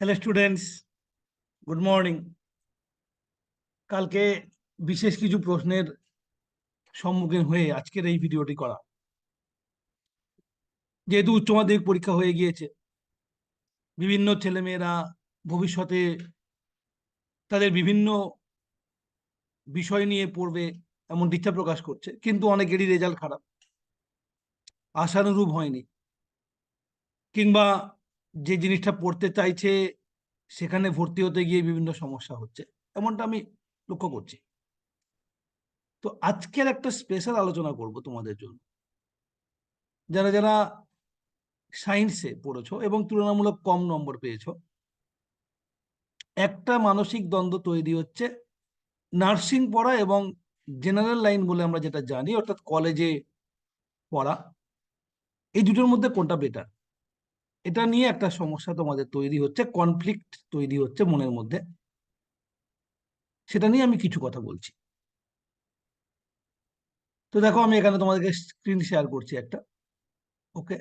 Hello students good morning কালকে বিশেষ কিছু প্রশ্নের সম্মুখীন হয়ে আজকের এই ভিডিওটি করা। যেহেতু উচ্চ মাধ্যমিক পরীক্ষা হয়ে গিয়েছে, বিভিন্ন ছেলেমেয়েরা ভবিষ্যতে তাদের বিভিন্ন বিষয় নিয়ে পড়বে এমন ইচ্ছা প্রকাশ করছে, কিন্তু অনেকেরই রেজাল্ট খারাপ। আশানুরূপ হয়নি। কিংবা যে জিনিসটা পড়তে চাইছে, সেখানে ভর্তি হতে গিয়ে বিভিন্ন সমস্যা হচ্ছে। এমনটা আমি লক্ষ্য করছি। তো আজকের একটা স্পেশাল আলোচনা করব তোমাদের জন্য। যারা যারা সায়েন্সে পড়েছো এবং তুলনামূলক কম নম্বর পেয়েছ, একটা মানসিক দ্বন্দ্ব তৈরি হচ্ছে নার্সিং পড়া এবং জেনারেল লাইন বলে আমরা যেটা জানি, অর্থাৎ কলেজে পড়া, এই দুটোর মধ্যে কোনটা বেটার এটা নিয়ে একটা সমস্যা তোমাদের তৈরি হচ্ছে কনফ্লিক্ট তৈরি হচ্ছে মনের মধ্যে। সেটা নিয়ে আমি কিছু কথা বলছি। তো দেখো, আমি এখানে তোমাদেরকে স্ক্রিন শেয়ার করছি একটা। Okay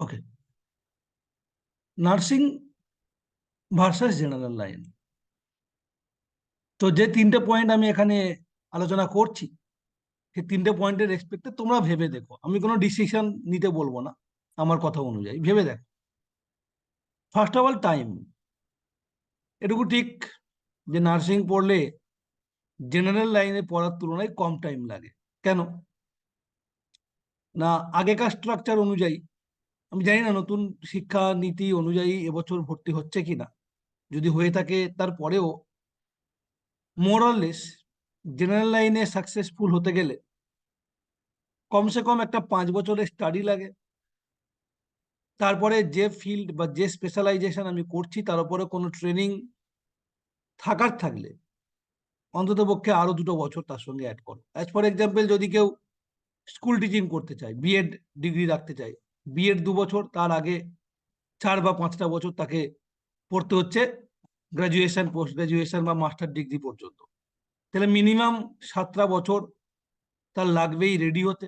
okay nursing versus general line তো যে তিনটে পয়েন্ট আমি এখানে আলোচনা করছি সেই তিনটে পয়েন্টের রেসপেক্টে তোমরা ভেবে দেখো। আমি কোনো ডিসিশন নিতে বলব না আমার কথা অনুযায়ী, ভেবে দেখো। ফার্স্ট অফ অল টাইম এটুকু ঠিক যে নার্সিং পড়লে জেনারেল লাইনে পড়ার তুলনায় কম টাইম লাগে। কেন? না, আগেকার স্ট্রাকচার অনুযায়ী। আমি জানি না নতুন শিক্ষা নীতি অনুযায়ী এবছর ভর্তি হচ্ছে কিনা। যদি হয়ে থাকে তারপরেও মোরালেস জেনারেল লাইনে সাকসেসফুল হতে গেলে কমসে কম একটা পাঁচ বছরের স্টাডি লাগে। তারপরে যে ফিল্ড বা যে স্পেশালাইজেশন আমি করছি, তার উপরে কোনো ট্রেনিং থাকার থাকলে অন্তত পক্ষে আরও দুটো বছর তার সঙ্গে অ্যাড করো। অ্যাজ ফর এক্সাম্পল যদি কেউ স্কুল টিচিং করতে চায় বিএড ডিগ্রি রাখতে চায় বিএড দু বছর তার আগে চার বা পাঁচটা বছর তাকে পড়তে হচ্ছে। গ্রাজুয়েশন পোস্ট গ্রাজুয়েশন বা মাস্টার ডিগ্রি পর্যন্ত। তাহলে মিনিমাম সাতটা বছর তার লাগবেই রেডি হতে।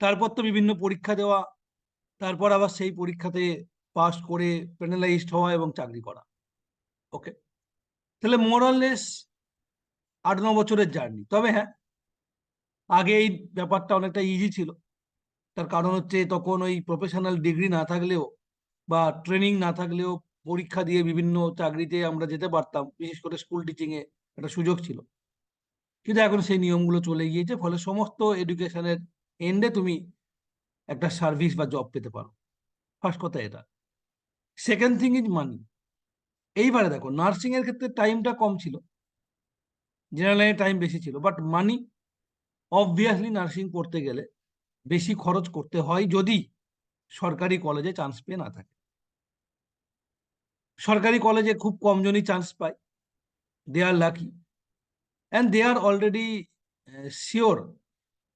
তারপর তো বিভিন্ন পরীক্ষা দেওয়া, তারপর আবার সেই পরীক্ষাতে পাস করে প্যানেলাইজড হওয়া এবং চাকরি করা। ওকে তাহলে মোরাললেস আট ন বছরের জার্নি তবে হ্যাঁ আগে এই ব্যাপারটা অনেকটা ইজি ছিল। তার কারণ হচ্ছে তখন ওই প্রফেশনাল ডিগ্রি না থাকলেও বা ট্রেনিং না থাকলেও পরীক্ষা দিয়ে বিভিন্ন চাকরিতে আমরা যেতে পারতাম, বিশেষ করে স্কুল টিচিং এ একটা সুযোগ ছিল। কিন্তু এখন সেই নিয়মগুলো চলে গিয়েছে, ফলে সমস্ত এডুকেশনের এন্ডে তুমি একটা সার্ভিস বা জব পেতে পারো। ফার্স্ট কথা এটা। সেকেন্ড থিং ইজ মানি এইবারে দেখো নার্সিং এর ক্ষেত্রে টাইমটা কম ছিল। জেনারেল টাইম বেশি ছিল বাট মানি অবভিয়াসলি নার্সিং করতে গেলে বেশি খরচ করতে হয় যদি সরকারি কলেজে চান্স পেয়ে না থাকে। সরকারি কলেজে খুব কমজনই চান্স পায়। They are lucky and they are already sure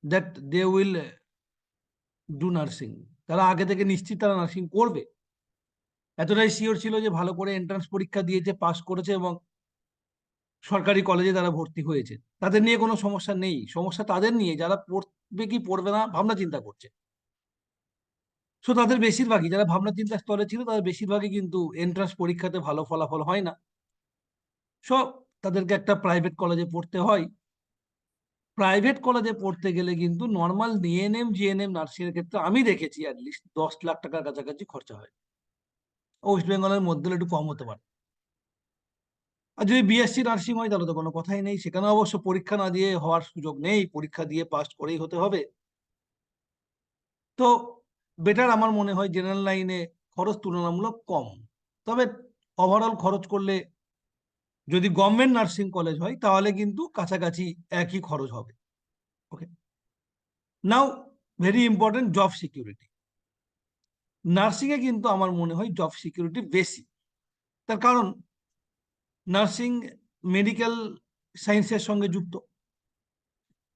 that they will do nursing তারা আগে থেকে নিশ্চিত তারা নার্সিং করবে। এতটাই শিওর ছিল যে ভালো করে এন্ট্রান্স পরীক্ষা দিয়েছে পাস করেছে এবং সরকারি কলেজে তারা ভর্তি হয়েছে। তাদের নিয়ে কোনো সমস্যা নেই। সমস্যা তাদের নিয়ে, যারা পড়বে কি পড়বে না, ভাবনা চিন্তা করছে। সো তাদের বেশিরভাগই, যারা ভাবনা চিন্তা স্তরে ছিল, তাদের বেশিরভাগই কিন্তু এন্ট্রান্স পরীক্ষাতে ভালো ফলাফল হয় না। সো তাদেরকে একটা প্রাইভেট কলেজে পড়তে হয়। প্রাইভেট কলেজে পড়তে গেলে কিন্তু নর্মাল ডিএনএম জিএনএম নার্সিং এর ক্ষেত্রে আমি দেখেছি অ্যাটলিস্ট দশ লাখ টাকার কাছাকাছি খরচা হয়। ওয়েস্ট বেঙ্গলের মধ্যে একটু কম হতে পারে। আর যদি বিএসসি নার্সিং হয়, তাহলে তো কোনো কথাই নেই। সেখানে অবশ্য পরীক্ষা না দিয়ে হওয়ার সুযোগ নেই। পরীক্ষা দিয়ে পাস করেই হতে হবে। তো বেটার আমার মনে হয় জেনারেল লাইনে খরচ তুলনামূলক কম। তবে ওভারঅল খরচ করলে যদি গভর্নমেন্ট নার্সিং কলেজ হয়, তাহলে কিন্তু কাছাকাছি একই খরচ হবে। Okay now very important job security নার্সিংয়ে কিন্তু আমার মনে হয় জব সিকিউরিটি বেশি। তার কারণ নার্সিং মেডিকেল সায়েন্সের সঙ্গে যুক্ত।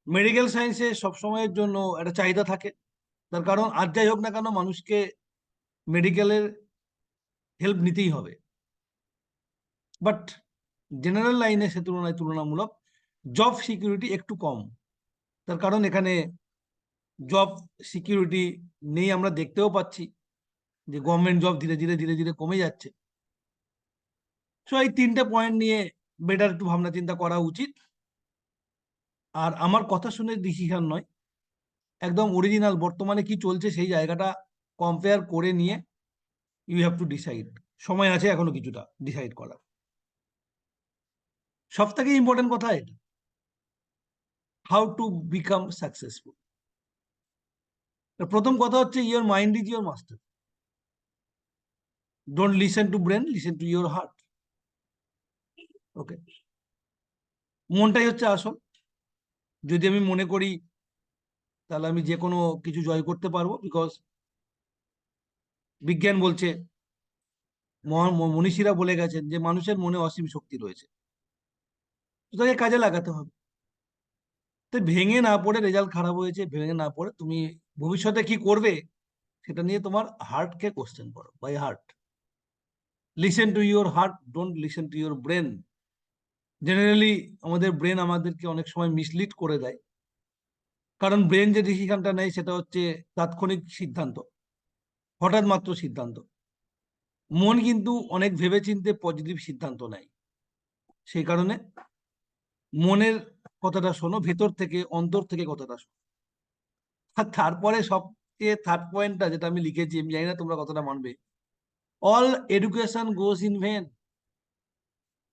মেডিকেল সায়েন্সে সবসময়ের জন্য একটা চাহিদা থাকে। তার কারণ আর যাই হোক না কেন মানুষকে মেডিকেলের হেল্প নিতেই হবে। বাট জেনারেল লাইনে সে তুলনায় তুলনামূলক জব সিকিউরিটি একটু কম। তার কারণ এখানে জব সিকিউরিটি নেই আমরা দেখতেও পাচ্ছি যে গভর্নমেন্ট জব ধীরে ধীরে ধীরে ধীরে কমে যাচ্ছে। সো এই তিনটে পয়েন্ট নিয়ে বেটার একটু ভাবনা চিন্তা করা উচিত। আর আমার কথা শুনে ডিসিশন নয়। একদম অরিজিনাল বর্তমানে কি চলছে সেই জায়গাটা কম্পেয়ার করে নিয়ে ইউ হ্যাভ টু ডিসাইড সময় আছে এখনও কিছুটা ডিসাইড করার। সব থেকে ইম্পর্টেন্ট কথা এটা। হাউ টু বিকাম সাকসেসফুল প্রথম কথা হচ্ছে your mind is your master don't listen to brain listen to your heart okay মনটাই হচ্ছে আসল। যদি আমি মনে করি তাহলে আমি যে কোনো কিছু জয় করতে পারব বিকজ বিজ্ঞান বলছে মনীষীরা বলে গেছেন যে মানুষের মনে অসীম শক্তি রয়েছে। তাকে কাজে লাগাতে হবে। তো ভেঙে না পড়ে রেজাল্ট খারাপ হয়েছে, ভেঙে না পড়ে, তুমি ভবিষ্যতে কি করবে সেটা নিয়ে তোমার হার্টকে কোশ্চেন করো by heart listen to your heart don't listen to your brain generally আমাদের ব্রেন আমাদেরকে অনেক সময় মিসলিড করে দেয়। কারণ ব্রেন যে ডিসিশনটা নেয় সেটা হচ্ছে তাৎক্ষণিক সিদ্ধান্ত, হঠাৎ মাত্র সিদ্ধান্ত। মন কিন্তু অনেক ভেবেচিন্তে পজিটিভ সিদ্ধান্ত নেয়। সেই কারণে মনের কথাটা শোনো, ভেতর থেকে, অন্তর থেকে কথাটা শোনো। আর তারপরে সবচেয়ে থার্ড পয়েন্টটা যেটা আমি লিখেছি, আমি জানি না তোমরা কথাটা মানবে all education goes in vain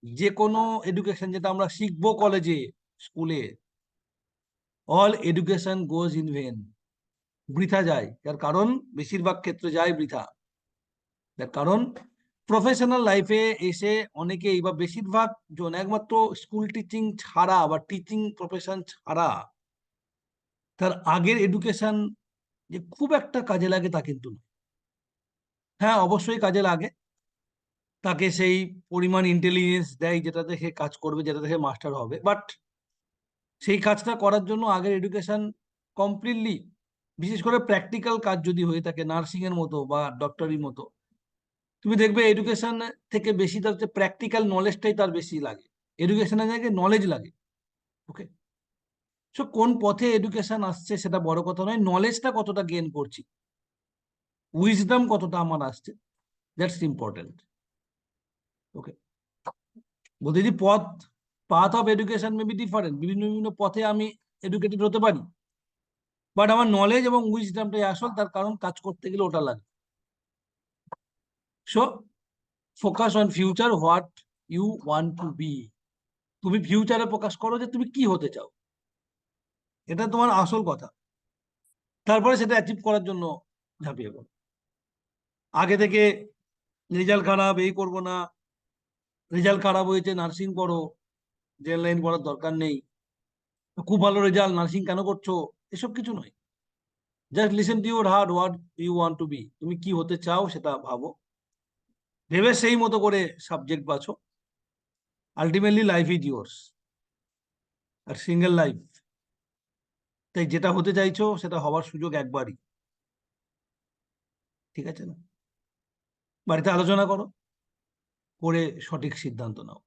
যে কোনো এডুকেশন যেটা আমরা শিখব কলেজে স্কুলে all education goes in vain বৃথা যায়। তার কারণ, বেশিরভাগ ক্ষেত্রে যায় বৃথা। তার কারণ প্রফেশনাল লাইফে এসে অনেকেই বা বেশিরভাগ জন একমাত্র স্কুল টিচিং ছাড়া বা টিচিং প্রফেশন ছাড়া, তার আগের এডুকেশন যে খুব একটা কাজে লাগে তা কিন্তু হ্যাঁ অবশ্যই কাজে লাগে। তাকে সেই পরিমাণ ইন্টেলিজেন্স দেয় যেটাতে সে কাজ করবে, যেটাতে সে মাস্টার হবে। বাট সেই কাজটা করার জন্য আগের এডুকেশন কমপ্লিটলি বিশেষ করে প্র্যাকটিক্যাল কাজ যদি হয়ে থাকে নার্সিং এর মতো বা ডক্টরির মতো, তুমি দেখবে এডুকেশন থেকে বেশি তার হচ্ছে প্র্যাকটিক্যাল নলেজটাই তার বেশি লাগে। এডুকেশনের জায়গায় নলেজ লাগে ওকে সো কোন পথে এডুকেশন আসছে সেটা বড় কথা নয় নলেজটা কতটা গেন করছি উইজডম কতটা আমার আসছে দ্যাটস ইম্পর্টেন্ট ওকে বলতে পথ path of education may be different বিভিন্ন বিভিন্ন পথে আমি এডুকেটেড হতে পারি। বাট আমার নলেজ এবং উইজডমটাই আসল, তার কারণ কাজ করতে গেলে ওটা লাগে। So focus on future what you want to be তুমি ফিউচারে প্রকাশ করো যে তুমি কি হতে চাও। এটা তোমার আসল কথা। তারপরে সেটা অ্যাচিভ করার জন্য ঝাঁপিয়ে পড়ো। আগে থেকে রেজাল্ট খারাপ, এই করব না। রেজাল্ট খারাপ হয়েছে নার্সিং করো জেন লাইন পড়ার দরকার নেই। খুব ভালো রেজাল্ট নার্সিং কেন করছ? এসব কিছু নয়। Just listen to your heart what you want to be তুমি কি হতে চাও সেটা ভাবো। ভেবে সেই মতো করে সাবজেক্ট বাছো। আলটিমেটলি লাইফ ইজ ইয়োর্স আর সিঙ্গেল লাইফ তাই যেটা হতে চাইছো সেটা হওয়ার সুযোগ একবারই। ঠিক আছে না? বাড়িতে আলোচনা করো। করে সঠিক সিদ্ধান্ত নাও।